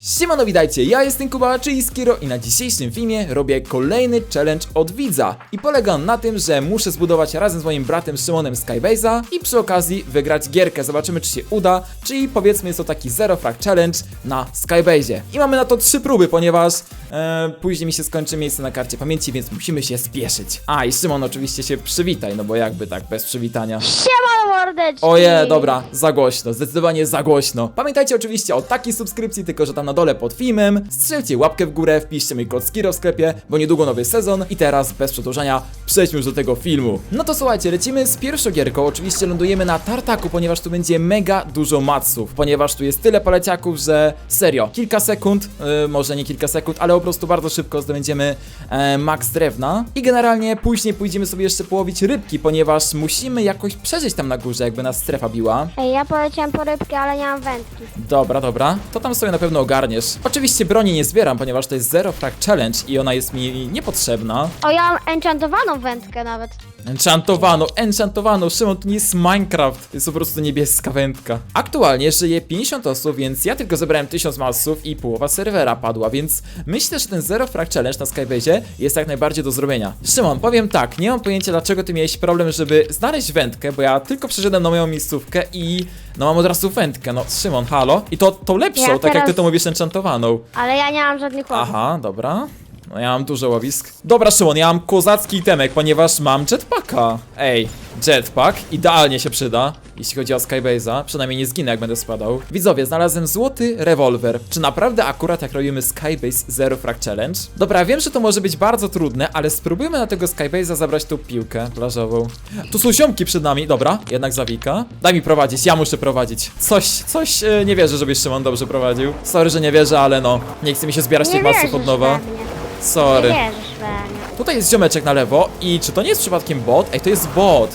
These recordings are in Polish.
Siemano, witajcie, ja jestem Kuba, czyli Skiro i na dzisiejszym filmie robię kolejny challenge od widza. I polega na tym, że muszę zbudować razem z moim bratem Szymonem Skybase'a i przy okazji wygrać gierkę. Zobaczymy, czy się uda, czyli powiedzmy jest to taki Zero Frag Challenge na Skybase'ie. I mamy na to trzy próby, ponieważ e, później mi się skończy miejsce na karcie pamięci, więc musimy się spieszyć. A, i Szymon oczywiście się przywitaj, no bo jakby tak, bez przywitania. Siema mordeczki! Oje, dobra, za głośno, zdecydowanie za głośno. Pamiętajcie oczywiście o takiej subskrypcji, tylko że tam na dole pod filmem. Strzelcie łapkę w górę, wpiszcie mój kod Skiro w sklepie, bo niedługo nowy sezon. I teraz, bez przedłużania, przejdźmy już do tego filmu. No to słuchajcie, lecimy z pierwszą gierką. Oczywiście lądujemy na tartaku, ponieważ tu będzie mega dużo matsów. Ponieważ tu jest tyle poleciaków, że serio, kilka sekund, yy, może nie kilka sekund, ale po prostu bardzo szybko zdobędziemy e, max drewna. I generalnie później pójdziemy sobie jeszcze połowić rybki, ponieważ musimy jakoś przeżyć tam na górze, jakby nas strefa biła. Ej, ja poleciałem po rybkę, ale nie mam wędki. Dobra, dobra, to tam sobie na pewno ogarniesz. Oczywiście broni nie zbieram, ponieważ to jest Zero Frag Challenge i ona jest mi niepotrzebna. O, ja mam enchantowaną wędkę nawet. Enchantowano, enchantowano, Szymon, to nie jest Minecraft, to jest po prostu niebieska wędka. Aktualnie żyje 50 osób, więc ja tylko zebrałem 1000 masów i połowa serwera padła, więc myślę, że ten Zero Frag Challenge na Skybase'ie jest jak najbardziej do zrobienia. Szymon, powiem tak, nie mam pojęcia dlaczego ty miałeś problem, żeby znaleźć wędkę, bo ja tylko przyszedłem na moją miejscówkę i no mam od razu wędkę, no Szymon, halo? I to tą lepszą, Ja tak jak ty teraz- to mówisz, enchantowaną. Ale ja nie mam żadnych łapów. Aha, dobra. No ja mam dużo łowisk. Dobra, Szymon, ja mam kozacki temek, ponieważ mam jetpacka. Ej, jetpack idealnie się przyda, jeśli chodzi o Skybase'a. Przynajmniej nie zginę, jak będę spadał. Widzowie, znalazłem złoty rewolwer. Czy naprawdę akurat jak robimy Skybase Zero Frag Challenge? Dobra, wiem, że to może być bardzo trudne, ale spróbujmy na tego Skybase'a zabrać tą piłkę plażową. Tu są ziomki przed nami. Dobra, jednak zawika. Daj mi prowadzić, ja muszę prowadzić. Coś, coś, e, nie wierzę, żebyś Szymon dobrze prowadził. Sorry, że nie wierzę, ale no, nie chce mi się zbierać Nie tych masów od nowa. Sorry. Nie wierzysz we mnie. Tutaj jest ziomeczek na lewo i czy to nie jest przypadkiem bot? Ej, to jest bot.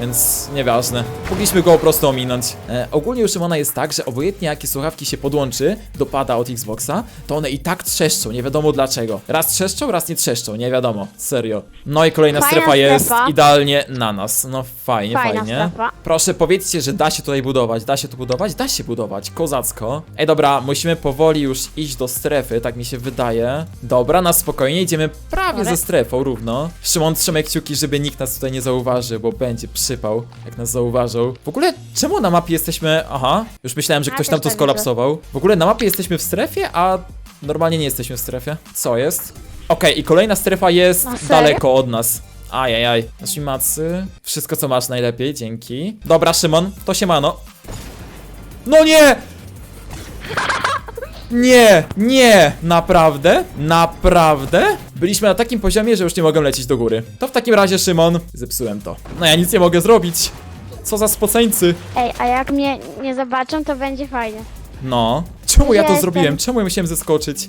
Więc nieważne. Mogliśmy go po prostu ominąć. E, ogólnie u Szymona jest tak, że obojętnie jakie słuchawki się podłączy do pada od Xboxa, to one i tak trzeszczą, nie wiadomo dlaczego. Raz trzeszczą, raz nie trzeszczą, nie wiadomo. Serio. No i kolejna Fajna strefa jest strefa. idealnie na nas. No fajnie, Fajna fajnie. strefa. Proszę powiedzcie, że da się tutaj budować. Da się tu budować? Da się budować. Kozacko. Ej, dobra, musimy powoli już iść do strefy, tak mi się wydaje. Dobra, na spokojnie, idziemy prawie Dobra. ze strefą równo. Szymon, trzymaj kciuki, żeby nikt nas tutaj nie zauważy, bo będzie przypał, jak nas zauważył. W ogóle, czemu na mapie jesteśmy... Aha, już myślałem, że Ja ktoś też tam to tak skolapsował. W ogóle na mapie jesteśmy w strefie, a normalnie nie jesteśmy w strefie. Co jest? Okej, i kolejna strefa jest serio? daleko od nas. Ajajaj. Nasi macy. Wszystko co masz najlepiej, dzięki. Dobra, Szymon, to się mano. No nie! Nie, nie, naprawdę? Naprawdę? Byliśmy na takim poziomie, że już nie mogę lecieć do góry. To w takim razie, Szymon, zepsułem to. No ja nic nie mogę zrobić. Co za spoceńcy. Ej, a jak mnie nie zobaczą, to będzie fajnie. No. Czemu ja to Jestem. zrobiłem? Czemu ja musiałem zeskoczyć?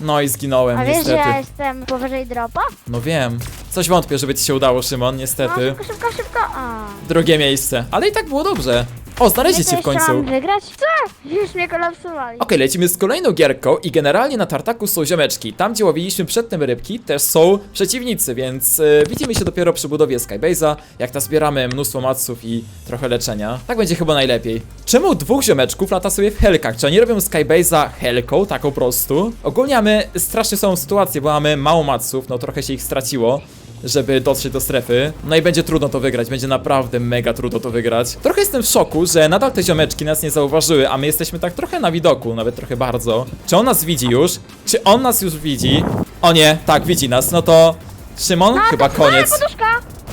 No i zginąłem, A wiesz, że niestety. ja jestem powyżej dropa? No wiem. Coś wątpię, żeby ci się udało, Szymon, No, niestety. szybko, szybko, szybko. A. Drugie miejsce. Ale i tak było dobrze. O, znaleźli My cię to w końcu. mam wygrać? Co? Już mnie kolapsowali. Okej, lecimy z kolejną gierką i generalnie na tartaku są ziomeczki. Tam, gdzie łowiliśmy przedtem rybki, też są przeciwnicy, więc y, widzimy się dopiero przy budowie Skybase'a, jak nazbieramy mnóstwo maców i trochę leczenia. Tak będzie chyba najlepiej. Czemu dwóch ziomeczków lata sobie w helkach? Czy oni robią Skybase'a helką, tak po prostu? Ogólnie mamy strasznie samą sytuację, bo mamy mało maców, no trochę się ich straciło żeby dotrzeć do strefy. No i będzie trudno to wygrać, będzie naprawdę mega trudno to wygrać. Trochę jestem w szoku, że nadal te ziomeczki nas nie zauważyły, a my jesteśmy tak trochę na widoku, nawet trochę bardzo. Czy on nas widzi już? Czy on nas już widzi? O nie, tak, widzi nas, no to... Szymon? A, Chyba to- koniec. A, poduszka!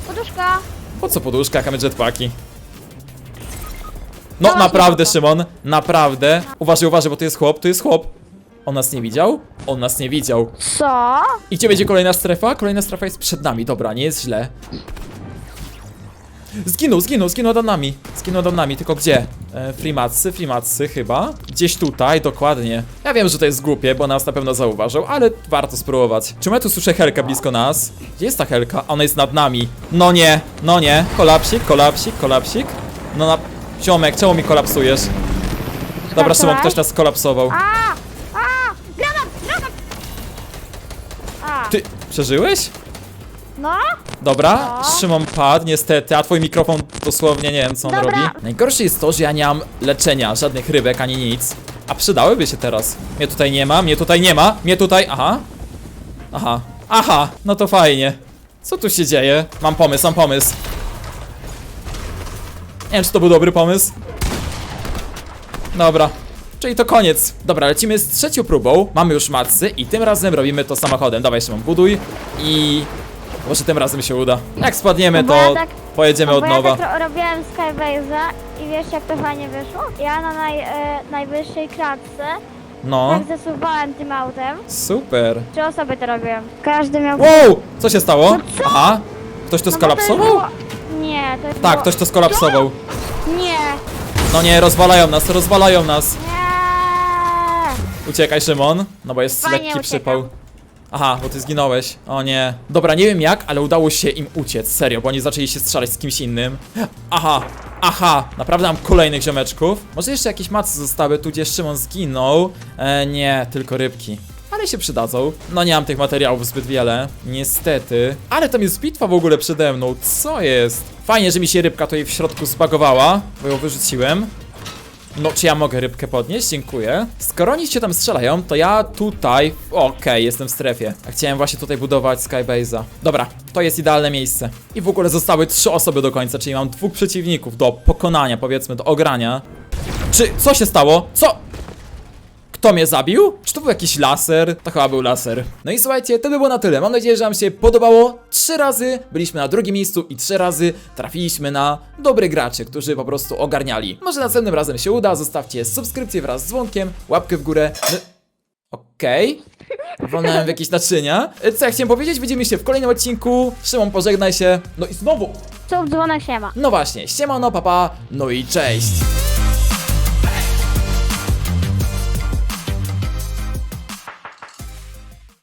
Poduszka! Po co poduszka, jak mamy jetpacki? No właśnie naprawdę, po to. Szymon, naprawdę. Uważaj, uważaj, bo to jest chłop, to jest chłop. On nas nie widział? On nas nie widział. Co? I gdzie będzie kolejna strefa? Kolejna strefa jest przed nami, dobra, nie jest źle. Zginął, zginął, zginął nad nami. Zginął nad nami, tylko gdzie? E, Freemacy, Freemacy chyba. Gdzieś tutaj, dokładnie. Ja wiem, że to jest głupie, bo nas na pewno zauważą, ale warto spróbować. Czemu ja tu słyszę Helkę blisko nas? Gdzie jest ta Helka? Ona jest nad nami. No nie, no nie. Kolapsik, kolapsik, kolapsik. No na... Ziomek, czemu mi kolapsujesz? Dobra, Szymon, ktoś nas kolapsował. A! Przeżyłeś? No? Dobra, No. Szymon padł niestety, a twój mikrofon dosłownie nie wiem co on Dobra. robi. Najgorsze jest to, że ja nie mam leczenia, żadnych rybek ani nic. A A przydałyby się teraz. Mnie tutaj nie ma, mnie tutaj nie ma, mnie tutaj... Aha. Aha. Aha, no to fajnie. Co tu się dzieje? Mam pomysł, mam pomysł. Nie wiem, czy to był dobry pomysł. Dobra. Czyli to koniec. Dobra, lecimy z trzecią próbą. Mamy już matsy i tym razem robimy to samochodem. Dawaj, Szymon, buduj i... Może tym razem się uda. Jak spadniemy, bo to ja tak- pojedziemy od bo nowa. ja tak ro robiłem Skybase'a i wiesz jak to fajnie wyszło? Ja na naj, e, najwyższej klatce No, tak zasuwałem tym autem. super. Trzy osoby to robiłem. Każdy miał... Wow! Co się stało? No co? Aha. Ktoś to No bo to już skolapsował? było- Nie, to już Tak, było... ktoś to skolapsował. Nie, No nie, rozwalają nas, rozwalają nas. nie. Uciekaj, Szymon. No bo jest Fajnie lekki uciekam. przypał. Aha, bo ty zginąłeś. O nie. Dobra, nie wiem jak, ale udało się im uciec. Serio, bo oni zaczęli się strzelać z kimś innym. Aha, aha. Naprawdę mam kolejnych ziomeczków. Może jeszcze jakieś macy zostały tu, gdzie Szymon zginął. E, nie, tylko rybki. Ale się przydadzą. No nie mam tych materiałów zbyt wiele. Niestety. Ale tam jest bitwa w ogóle przede mną. Co jest? Fajnie, że mi się rybka tutaj w środku zbagowała, bo ją wyrzuciłem. No, czy ja mogę rybkę podnieść? Dziękuję. Skoro oni się tam strzelają, to ja tutaj... Okej, jestem w strefie. A chciałem właśnie tutaj budować Skybase'a. Dobra, to jest idealne miejsce. I w ogóle zostały trzy osoby do końca, czyli mam dwóch przeciwników do pokonania, powiedzmy, do ogrania. Czy... co się stało? Co? Kto mnie zabił? Czy to był jakiś laser? To chyba był laser. No i słuchajcie, to by było na tyle. Mam nadzieję, że Wam się podobało. Trzy razy byliśmy na drugim miejscu i trzy razy trafiliśmy na dobrych graczy, którzy po prostu ogarniali. Może następnym razem się uda. Zostawcie subskrypcję wraz z dzwonkiem, łapkę w górę. No... Okej. Wolnałem w jakieś naczynia. Co ja chciałem powiedzieć? Widzimy się w kolejnym odcinku. Szymon, pożegnaj się. No i znowu. Sub dzwonek się ma. No właśnie, siemano, papa, no i cześć.